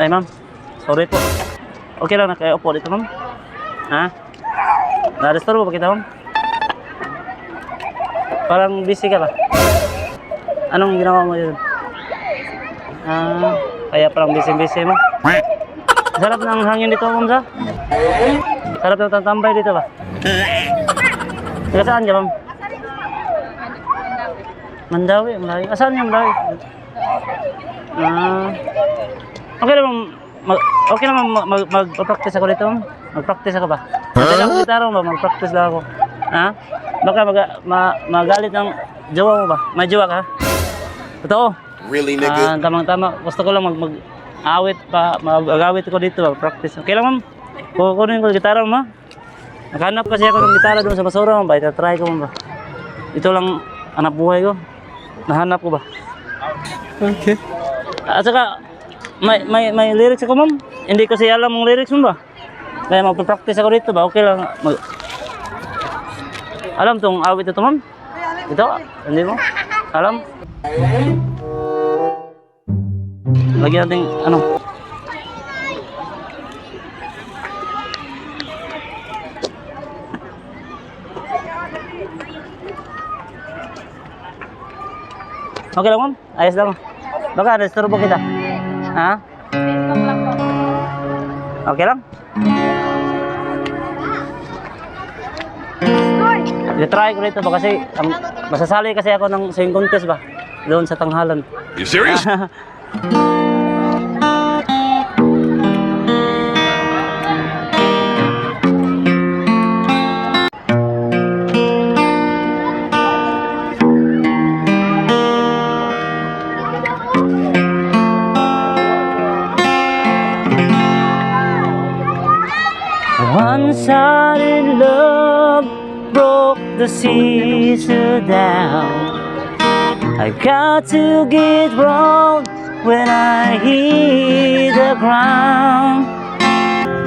Ay, ma'am. Sorry po. Okay lang na kayo po dito, ma'am. Ha? Na-restore mo ba kita, ma'am? Parang busy ka ba? Anong ginawa mo yun? Ah, kaya parang busy-busy mo. Sarap ng hangin dito, ma'am, sa? Sarap ng tatambay dito ba? Taga saan ka, ma'am? Mandawi, Mandawi. Asan yung Mandawi? Ah, okay ma'am. Mag, okay ma'am. Mag, mag, mag-practice ako dito. Mag-practice ako ba? Okay lang, gitara ba? Mag-practice lang ako. Ha? Baka mag, ma, magalit ng jowa mo ba? May jowa ka? Totoo? Really, Ah, tamang-tama. Gusto ko lang mag, mag awit pa, mag-awit ko dito, mag-practice. Okay lang, ma'am. Kukunin ko gitara mo, ma. Nakahanap kasi ako ng gitara doon sa basura, ma'am. ba? Ita-try ko, ma'am ba? Ito lang anak buhay ko. Nahanap ko ba? Okay. At saka, may, may, may lyrics ako, ma'am. Hindi ko siya alam ang lyrics mo ba? Kaya magpa-practice ako dito ba? Okay lang. Mag... Alam tong awit ito, ma'am? Ito? Hindi mo? Alam? Lagyan natin, ano? Okay lang, ma'am? Ayos lang. Baka, restorbo kita. Ha? Okay lang? I-try ko rito ba kasi um, masasali kasi ako ng singing contest ba? Doon sa tanghalan. You serious? One-sided love broke the seas down. I got to get wrong when I hit the ground.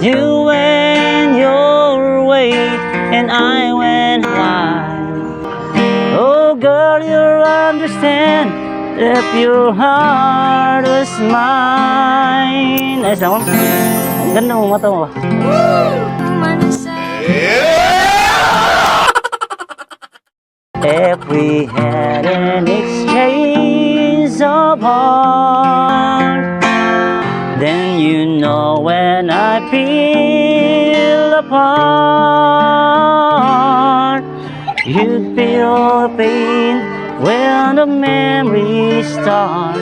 You went your way and I went mine. Oh girl, you'll understand if your heart was mine. Ayos ma'am. Ang ganda mo mata mo ba? If we had an exchange of heart, then you know when I feel apart, you'd feel the pain when the memory starts.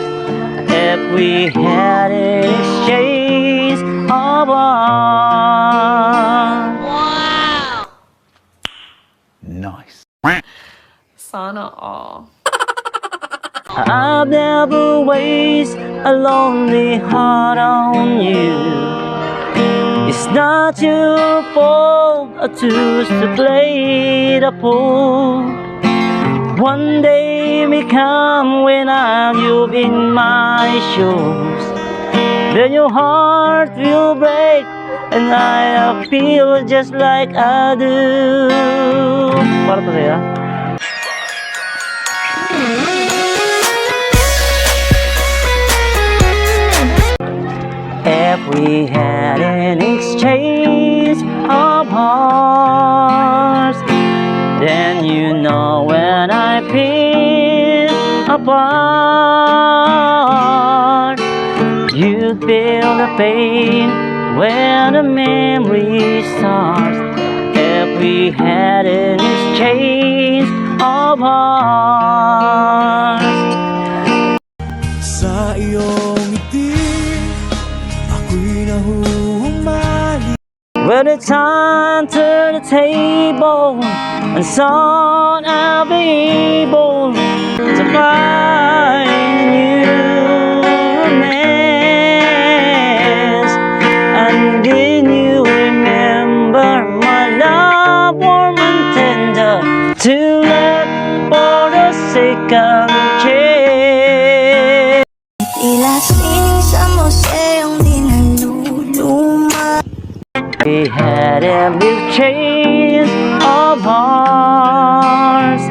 If we had an exchange of heart. Nice. Sana all. I've never wasted a lonely heart on you. It's not your fault I choose to play the fool. One day may come when I'm you in my shoes. Then your heart will break and I feel just like I do. Para to sa'yo. If we had an exchange of hearts, then you know when I feel apart, you feel the pain when the memory starts. We had an exchange of hearts. Sa iyong ngiti Ako'y nahuhumali When it's time to the table and soon I'll be able to find you ways of ours.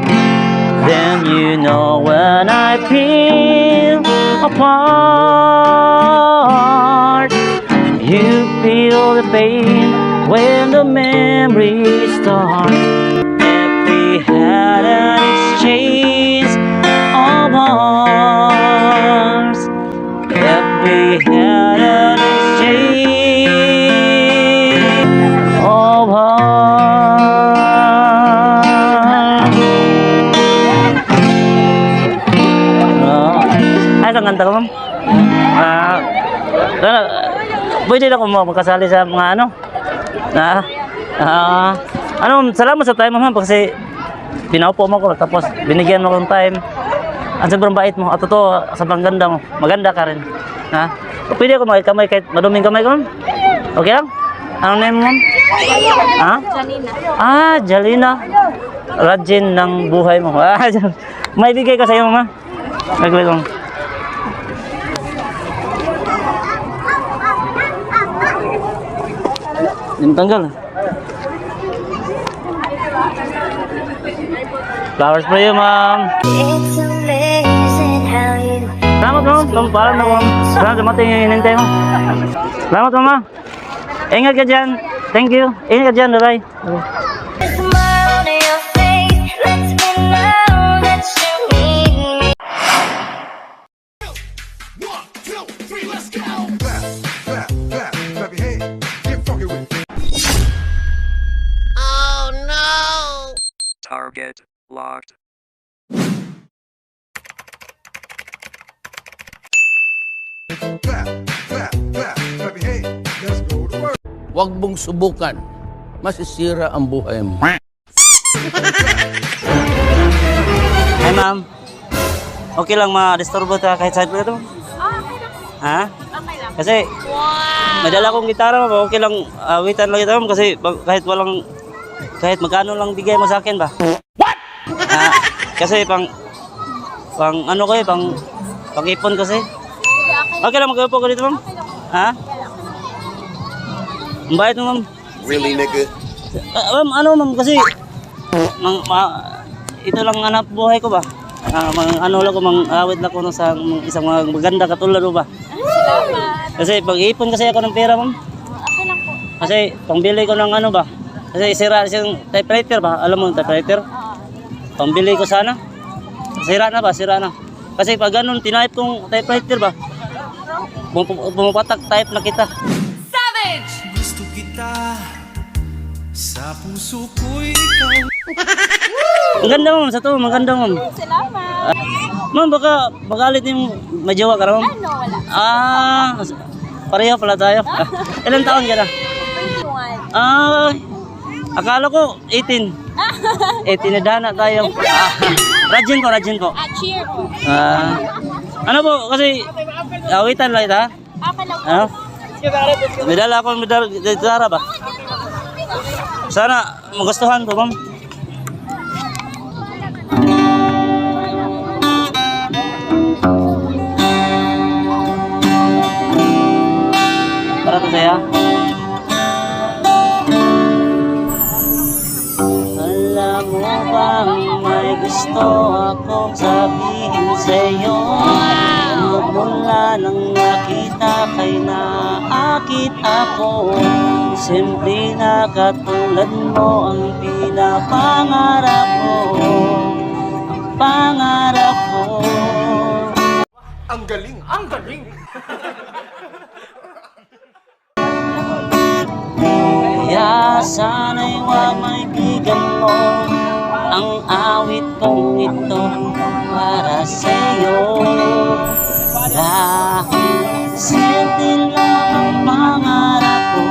Then you know when I feel apart. You feel the pain when the memories start. If we had an exchange. Pwede na ako mo magkasali sa mga ano? Na, ah, ano, ma'am, salamat sa time, ma'am, kasi pinaupo mo ko, tapos binigyan mo akong time. Ang sobrang bait mo, at totoo, sobrang ganda mo. Maganda ka rin. Ha? Pwede ako makikamay kahit maduming kamay ko, ma'am? Okay lang? Anong name mo, ma'am? Ha? Jalina. Ah, Jalina. Rajin ng buhay mo. Ah, may bigay ko sa iyo, mama. Nagbigay ko. Yung tanggal. Flowers for you, ma'am. Salamat, ma'am. Pampalan na, ma'am. Salamat, dumating yung hinintay mo. Salamat, mama. Ingat ka dyan. Thank you. Ingat ka dyan, Ray. Target locked. Clap, clap, clap, clap your hands. Let's go to work. Huwag mong subukan. Masisira ang buhay mo. Hi, ma'am. Okay lang ma-disturbo ta kahit side plate mo? Ha? Okay lang. Kasi may dala kong gitara, ma'am. Okay lang awitan lang ito, ma'am. Kasi kahit walang kahit magkano lang bigay mo sa akin ba? Kasi pang pang ano ko eh, pang pang-ipon kasi. Okay lang mag-upo ko dito, ma'am. Ha? Ang bayad mo, ma'am. Really, nigga? Ah, ma'am, ano ma'am kasi mang, ma, ito lang hanap buhay ko ba? Ah, mang, ano lang ko, mang awit lang ko ng sa mang, isang mga maganda katulad mo ba? Kasi pag-ipon kasi ako ng pera ma'am. Okay lang po. Kasi pangbili ko ng ano ba? Kasi sira siyang typewriter ba? Alam mo yung typewriter? Pambili ko sana. Sira na ba? Sira na. Kasi pag ganun, tinype kong typewriter ba? Pum- Pumapatak type na kita. Savage! Gusto kita Sa puso ko'y ikaw Ang ganda ma'am, sa to, maganda ma'am. Salamat! Ma'am, baka magalit yung may jowa ka na, ma'am. Ano, wala. Ah, pareho pala tayo. Ilan taon ka na? 21. Ah, akala ko 18. 18 na dana tayo. Ah, rajin ko, rajin ko. Ah, cheer po. Ah, ano po, kasi awitan lang ita. Okay lang po. Ano? Medala ako, medal, medala ba? Sana magustuhan ko, ma'am. Gusto akong sabihin sa'yo. Mula nang nakita kay naakit ako. Simple na katulad mo ang pinapangarap ko. Ang pangarap ko. Ang galing! Ang galing! Kaya sana'y wag may bigyan mo Ang awit kong ito para sa'yo. Dahil simple lang ang pangarap ko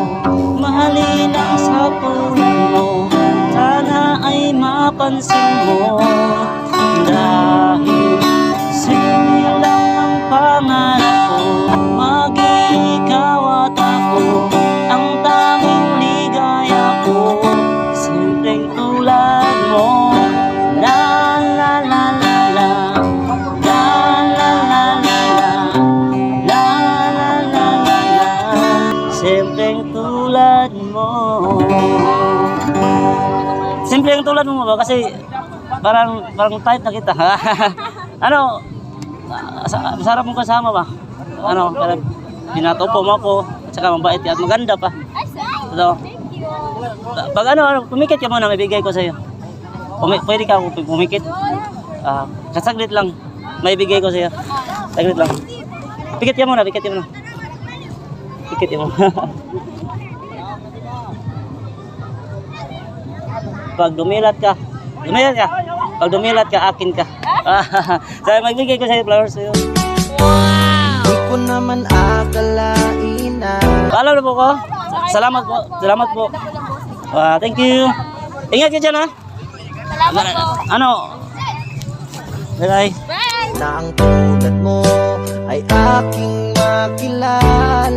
Mahalin ang sa tulad mo. Sana ay mapansin mo. Dahil simple lang ang pangarap Simpleng tulad mo ba? Kasi parang parang type na kita. ano? sa- Masarap mong kasama ba? Ano? Parang pinatopo mo ako. At saka mabait at maganda pa. You. Pag ano, ano, pumikit ka muna, may bigay ko sa'yo. Pumi pwede ka pu- pumikit? Ah, kasaglit lang. May bigay ko sa'yo. Saglit lang. Pikit ka muna, pikit ka muna. Pikit ka muna. Pag dumilat ka, dumilat ka. Pag dumilat ka, akin ka. Sabi, magbigay ko sa'yo flowers sa'yo. Di ko naman akalain na Paalam na po ko. Salamat po. Salamat po. Ah, thank you. Ingat ka dyan ha. Salamat po. Ano? Bye-bye. Bye! na ang tulad mo ay aking makilala